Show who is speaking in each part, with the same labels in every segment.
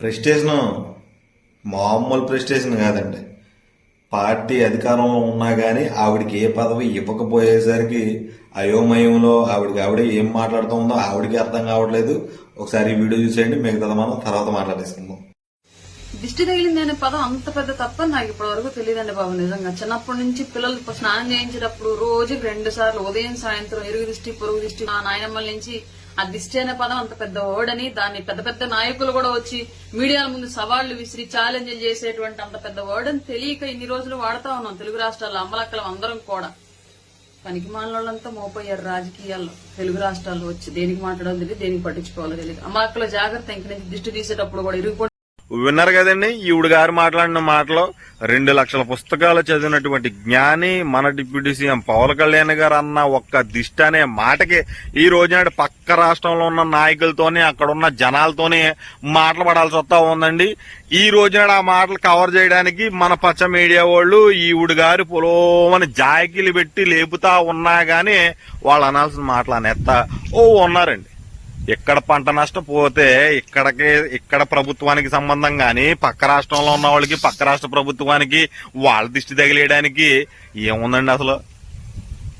Speaker 1: ప్రెస్టేజ్ను మామూలు ప్రెస్టేజ్ను కాదండి. పార్టీ అధికారంలో ఉన్నా కానీ ఆవిడకి ఏ పదవి ఇవ్వకపోయేసరికి అయోమయంలో ఆవిడకి ఆవిడ ఏం మాట్లాడుతూ ఉందో ఆవిడకి అర్థం కావట్లేదు. ఒకసారి వీడియో చూసేయండి మిగతా మనం తర్వాత మాట్లాడేసుకుందాం.
Speaker 2: దిష్టి తగిలింది అనే పదం అంత పెద్ద తప్ప నాకు ఇప్పటి వరకు తెలియదండి బాబు నిజంగా. చిన్నప్పటి నుంచి పిల్లలు స్నానం చేయించేటప్పుడు రోజు రెండు సార్లు ఉదయం సాయంత్రం ఎరుగు దిష్టి పొరుగు దిష్టి ఆ నాయనమ్మల నుంచి ఆ దిష్టి అనే పదం అంత పెద్ద ఓడని దాన్ని పెద్ద పెద్ద నాయకులు కూడా వచ్చి మీడియాల ముందు సవాళ్ళు విసిరి ఛాలెంజ్లు చేసేటువంటి అంత పెద్ద వర్డ్ అని తెలియక ఇన్ని రోజులు వాడుతా ఉన్నాం తెలుగు రాష్ట్రాల్లో అమ్మలక్కలం అందరం కూడా. పనికి మాలంతా మోపోయారు రాజకీయాల్లో. తెలుగు రాష్ట్రాల్లో వచ్చి దేనికి మాట్లాడాలో తెలియదు దేనికి పట్టించుకోవాలో తెలియదు. అమ్మలక్కల జాగ్రత్త ఇంక నుంచి దిష్టి తీసేటప్పుడు కూడా ఇరుగు
Speaker 3: విన్నారు కదండి ఈవిడ గారు మాట్లాడిన మాటలో రెండు లక్షల పుస్తకాలు చదివినటువంటి జ్ఞాని మన డిప్యూటీ సీఎం పవన్ కళ్యాణ్ గారు అన్న ఒక్క దిష్ట అనే మాటకి ఈ రోజునాడు పక్క రాష్ట్రంలో ఉన్న నాయకులతోనే అక్కడ ఉన్న జనాలతోనే మాటలు పడాల్సి వస్తా ఉందండి. ఈ రోజునాడు ఆ మాటలు కవర్ చేయడానికి మన పచ్చ మీడియా వాళ్ళు ఈవిడ గారు పొలోమని జాకిలు పెట్టి లేపుతా ఉన్నా గానీ వాళ్ళు అనాల్సిన మాటలు అనేస్తా ఓ ఉన్నారండి. ఇక్కడ పంట నష్టం పోతే ఇక్కడికి ఇక్కడ ప్రభుత్వానికి సంబంధం గాని పక్క రాష్ట్రంలో ఉన్న వాళ్ళకి పక్క రాష్ట్ర ప్రభుత్వానికి వాళ్ళ దిష్టి తగిలేయడానికి ఏముందండి అసలు?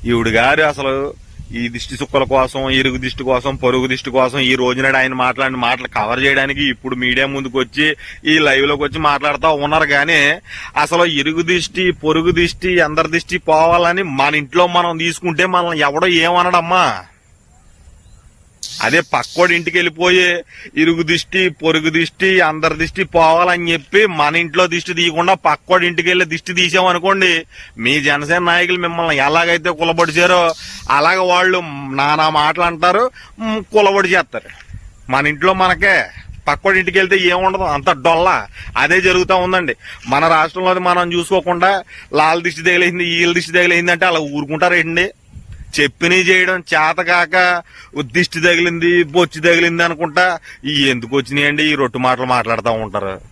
Speaker 3: ఈవిడ గారు అసలు ఈ దిష్టి సుక్కల కోసం ఇరుగు దిష్టి కోసం పొరుగు దిష్టి కోసం ఈ రోజునాడు ఆయన మాట్లాడిన మాటలు కవర్ చేయడానికి ఇప్పుడు మీడియా ముందుకు వచ్చి ఈ లైవ్లోకి వచ్చి మాట్లాడుతూ ఉన్నారు కానీ అసలు ఇరుగు దిష్టి పొరుగు దిష్టి అందరి దిష్టి పోవాలని మన ఇంట్లో మనం తీసుకుంటే మనం ఎవడో ఏమనడమ్మా? అదే పక్కోడి ఇంటికి వెళ్ళిపోయి ఇరుగు దిష్టి పొరుగు దిష్టి అందరి దిష్టి పోవాలని చెప్పి మన ఇంట్లో దిష్టి తీయకుండా పక్కోడి ఇంటికి వెళ్ళి దిష్టి తీసామనుకోండి మీ జనసేన నాయకులు మిమ్మల్ని ఎలాగైతే కులబడిచారో అలాగ వాళ్ళు నానా మాటలు అంటారు కులబడి చేస్తారు. మన ఇంట్లో మనకే పక్కోడి ఇంటికి వెళ్తే ఏముండదు అంత డొల్ల. అదే జరుగుతూ ఉందండి. మన రాష్ట్రంలో మనం చూసుకోకుండా లాల్ దిష్టి తగిలింది ఈల దిష్టి తగిలింది అంటే అలా ఊరుకుంటారేంటి చెప్పిన చేయడం చేతకాక దిష్టి తగిలింది బొచ్చి తగిలింది అనుకుంటా ఈ ఎందుకు వచ్చినాయండి? ఈ రొట్టు మాటలు మాట్లాడుతూ ఉంటారు.